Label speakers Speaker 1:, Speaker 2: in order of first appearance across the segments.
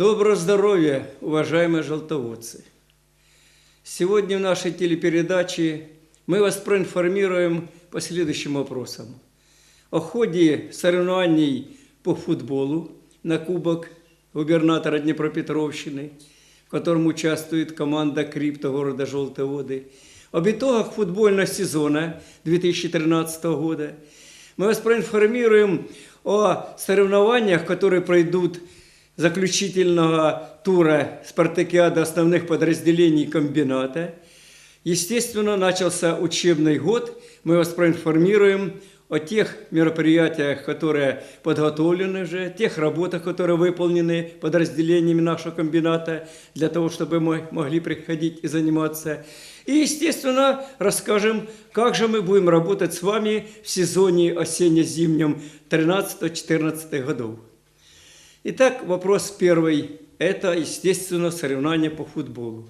Speaker 1: Доброго здоровья, уважаемые желтоводцы! Сегодня в нашей телепередаче мы вас проинформируем по следующим вопросам. О ходе соревнований по футболу на Кубок губернатора Днепропетровщины, в котором участвует команда Крипто города Желтые Воды, об итогах футбольного сезона 2013 года. Мы вас проинформируем о соревнованиях, которые пройдут заключительного тура спартакиады основных подразделений комбината. Естественно, начался учебный год. Мы вас проинформируем о тех мероприятиях, которые подготовлены уже, тех работах, которые выполнены подразделениями нашего комбината, для того, чтобы мы могли приходить и заниматься. И, естественно, расскажем, как же мы будем работать с вами в сезоне осенне-зимнем 13-14 годов. Итак, вопрос первый. Это, естественно, соревнования по футболу.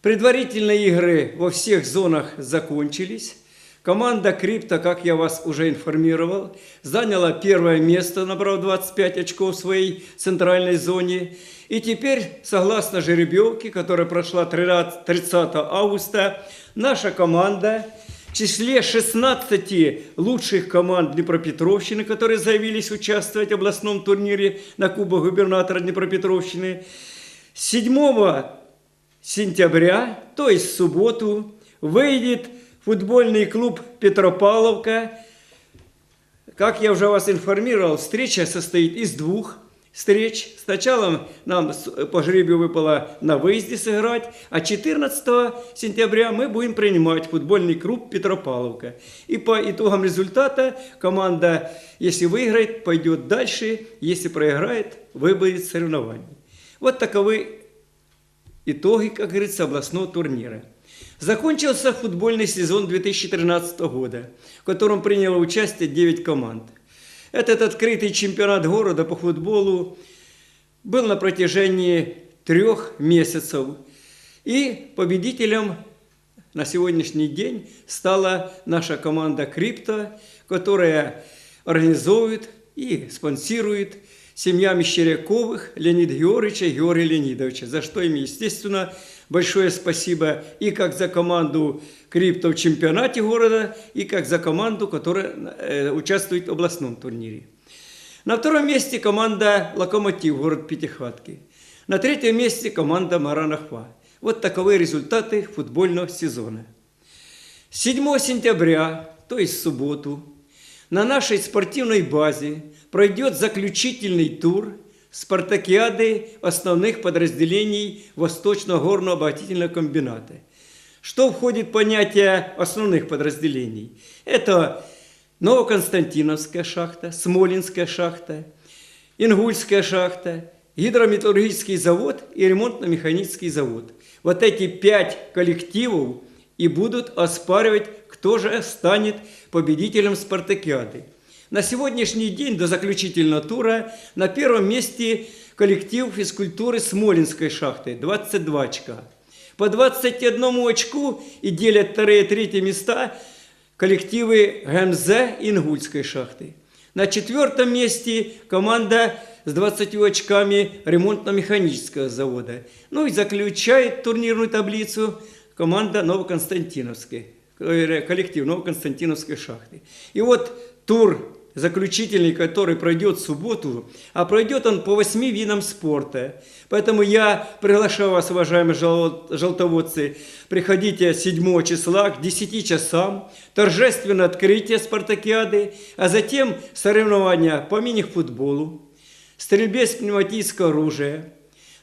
Speaker 1: Предварительные игры во всех зонах закончились. Команда Крипто, как я вас уже информировал, заняла первое место, набрав 25 очков в своей центральной зоне. И теперь, согласно жеребьевке, которая прошла 30 августа, наша команда числе 16 лучших команд Днепропетровщины, которые заявились участвовать в областном турнире на Кубок губернатора Днепропетровщины, 7 сентября, то есть в субботу, выйдет футбольный клуб Петропавловка. Как я уже вас информировал, встреча состоит из двух встреч. Сначала нам по жребию выпало на выезде сыграть, а 14 сентября мы будем принимать футбольный клуб Петропавловка. И по итогам результата команда, если выиграет, пойдет дальше, если проиграет, выбудет соревнования. Вот таковы итоги, как говорится, областного турнира. Закончился футбольный сезон 2013 года, в котором приняло участие 9 команд. Этот открытый чемпионат города по футболу был на протяжении трех месяцев. И победителем на сегодняшний день стала наша команда «Крипто», которая организует и спонсирует семья Мещеряковых Леонида Георгиевича и Георгия Леонидовича, за что им, естественно, большое спасибо и как за команду крипто в чемпионате города, и как за команду, которая э, участвует в областном турнире. На втором месте команда «Локомотив» город Пятихатки. На третьем месте команда «Маранахва». Вот таковы результаты футбольного сезона. 7 сентября, то есть в субботу, на нашей спортивной базе пройдет заключительный тур спартакиады основных подразделений Восточного горного обогатительного комбината. Что входит в понятие основных подразделений? Это Новоконстантиновская шахта, Смолинская шахта, Ингульская шахта, гидрометаллургический завод и ремонтно-механический завод. Вот эти пять коллективов и будут оспаривать, кто же станет победителем спартакиады. На сегодняшний день до заключительного тура на первом месте коллектив физкультуры Смолинской шахты, 22 очка. По 21 очку и делят вторые и третьи места коллективы ГМЗ Ингульской шахты. На четвертом месте команда с 20 очками ремонтно-механического завода. Ну и заключает турнирную таблицу команда Новоконстантиновской, э, коллектив Новоконстантиновской шахты. И вот тур заключительный, который пройдет в субботу, а пройдет он по восьми видам спорта. Поэтому я приглашаю вас, уважаемые желтоводцы, приходите 7 числа к 10 часам, торжественное открытие спартакиады, а затем соревнования по мини-футболу, стрельбе с пневматического оружия,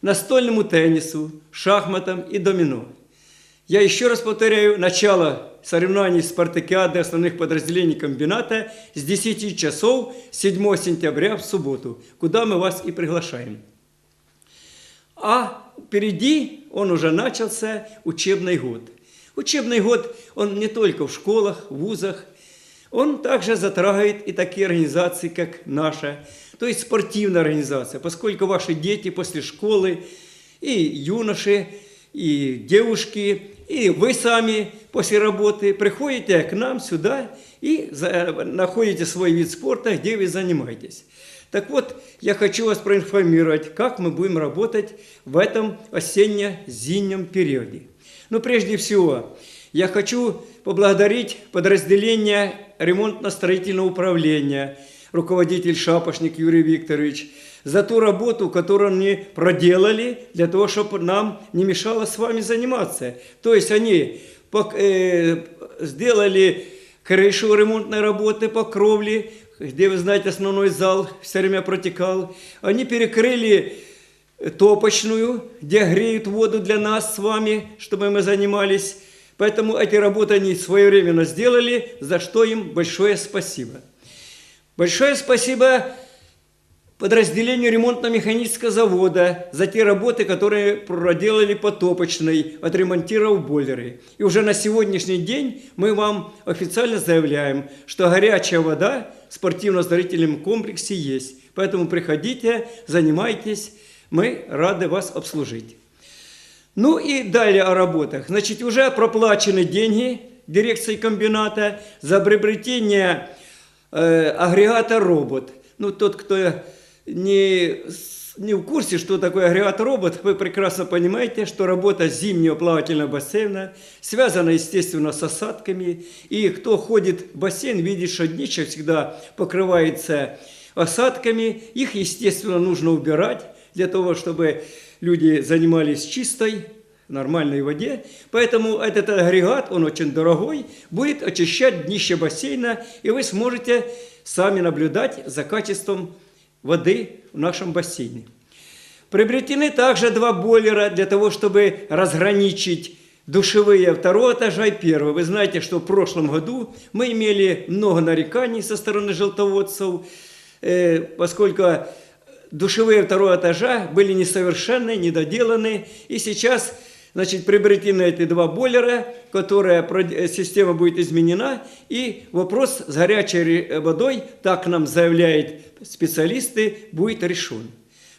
Speaker 1: настольному теннису, шахматам и домино. Я еще раз повторяю, начало соревнований спартакиады основных подразделений комбината с 10 часов 7 сентября в субботу, куда мы вас и приглашаем. А впереди он уже начался учебный год. Учебный год, он не только в школах, вузах, он также затрагивает и такие организации, как наша, то есть спортивная организация, поскольку ваши дети после школы и юноши, и девушки, и вы сами после работы приходите к нам сюда и находите свой вид спорта, где вы занимаетесь. Так вот, я хочу вас проинформировать, как мы будем работать в этом осенне-зимнем периоде. Ну, прежде всего, я хочу поблагодарить подразделение ремонтно-строительного управления, руководитель Шапошник Юрий Викторович, за ту работу, которую они проделали для того, чтобы нам не мешало с вами заниматься. То есть они э, сделали крышу ремонтной работы по кровле, где, вы знаете, основной зал все время протекал. Они перекрыли топочную, где греют воду для нас с вами, чтобы мы занимались. Поэтому эти работы они своевременно сделали, за что им большое спасибо. Большое спасибо подразделению ремонтно-механического завода за те работы, которые проделали по топочной, отремонтировав бойлеры. И уже на сегодняшний день мы вам официально заявляем, что горячая вода в спортивно-оздоровительном комплексе есть. Поэтому приходите, занимайтесь, мы рады вас обслужить. Ну и далее о работах. Значит, уже проплачены деньги дирекции комбината за приобретение э, агрегата «Робот». Ну, тот, кто не, не в курсе, что такое агрегат-робот, вы прекрасно понимаете, что работа зимнего плавательного бассейна связана, естественно, с осадками. И кто ходит в бассейн, видит, что днище всегда покрывается осадками. Их, естественно, нужно убирать для того, чтобы люди занимались чистой, нормальной воде. Поэтому этот агрегат, он очень дорогой, будет очищать днище бассейна, и вы сможете сами наблюдать за качеством воды в нашем бассейне. Приобретены также два бойлера для того, чтобы разграничить душевые второго этажа и первого. Вы знаете, что в прошлом году мы имели много нареканий со стороны желтоводцев, э, поскольку душевые второго этажа были несовершенны, недоделаны. И сейчас значит, приобретены эти два бойлера, которая э, система будет изменена, и вопрос с горячей водой, так нам заявляют специалисты, будет решен.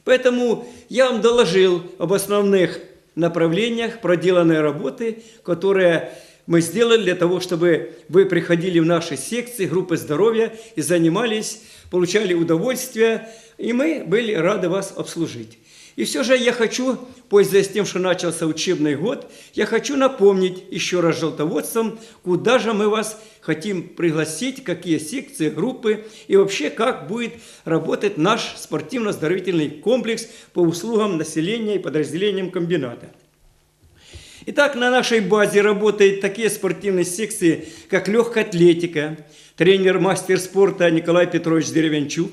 Speaker 1: Поэтому я вам доложил об основных направлениях проделанной работы, которые мы сделали для того, чтобы вы приходили в наши секции, группы здоровья и занимались, получали удовольствие, и мы были рады вас обслужить. И все же я хочу, пользуясь тем, что начался учебный год, я хочу напомнить еще раз желтоводцам, куда же мы вас хотим пригласить, какие секции, группы и вообще как будет работать наш спортивно-оздоровительный комплекс по услугам населения и подразделениям комбината. Итак, на нашей базе работают такие спортивные секции, как легкая атлетика, тренер-мастер спорта Николай Петрович Деревянчук,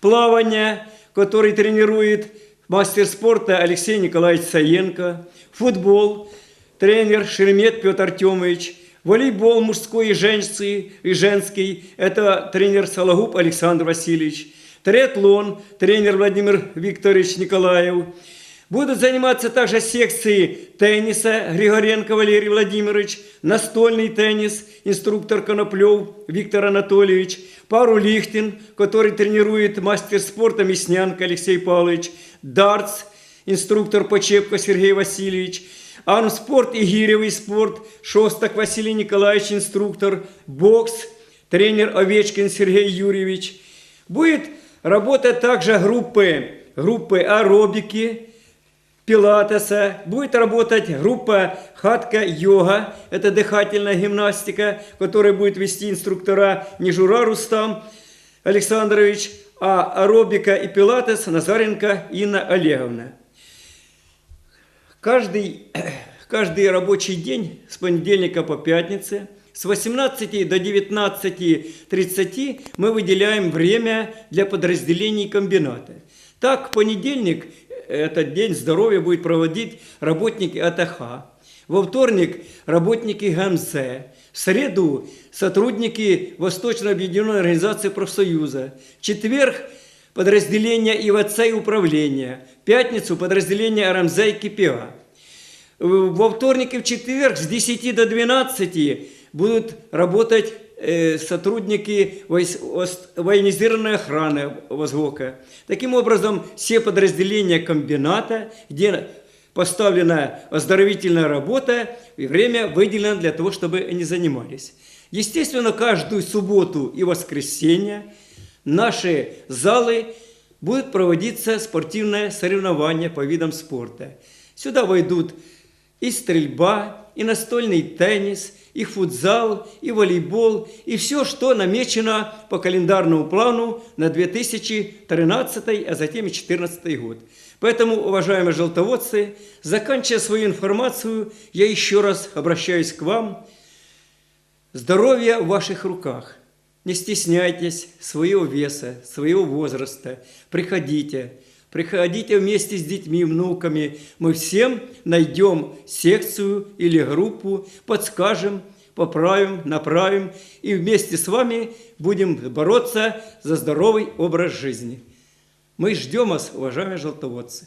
Speaker 1: плавание, который тренирует мастер спорта Алексей Николаевич Саенко, футбол, тренер Шеремет Петр Артемович, волейбол мужской и женский, и женский – это тренер Сологуб Александр Васильевич, триатлон, тренер Владимир Викторович Николаев, Будут заниматься также секции тенниса Григоренко Валерий Владимирович, настольный теннис, инструктор Коноплев Виктор Анатольевич, пару Лихтин, который тренирует мастер спорта Мяснянко Алексей Павлович, дартс, инструктор Почепко Сергей Васильевич, армспорт и гиревый спорт, Шостак Василий Николаевич, инструктор, бокс, тренер Овечкин Сергей Юрьевич. Будет работать также группы, группы аэробики, пилатеса, будет работать группа хатка-йога, это дыхательная гимнастика, которая будет вести инструктора Нежура Рустам Александрович, а аэробика и пилатес Назаренко Инна Олеговна. Каждый, каждый рабочий день с понедельника по пятнице с 18 до 19.30 мы выделяем время для подразделений комбината. Так, в понедельник этот день здоровья будет проводить работники АТХ. Во вторник работники ГМС. В среду сотрудники Восточной объединенной организации профсоюза. В четверг подразделение ИВЦ и управления. В пятницу подразделение РМЗ и КПА. Во вторник и в четверг с 10 до 12 будут работать э, сотрудники военизированной охраны ВОЗГОКа. Таким образом, все подразделения комбината, где поставлена оздоровительная работа, и время выделено для того, чтобы они занимались. Естественно, каждую субботу и воскресенье наши залы будет проводиться спортивное соревнование по видам спорта. Сюда войдут и стрельба, и настольный теннис, и футзал, и волейбол, и все, что намечено по календарному плану на 2013, а затем и 2014 год. Поэтому, уважаемые желтоводцы, заканчивая свою информацию, я еще раз обращаюсь к вам. Здоровье в ваших руках. Не стесняйтесь своего веса, своего возраста. Приходите. Приходите вместе с детьми, внуками. Мы всем найдем секцию или группу, подскажем, поправим, направим и вместе с вами будем бороться за здоровый образ жизни. Мы ждем вас, уважаемые желтоводцы.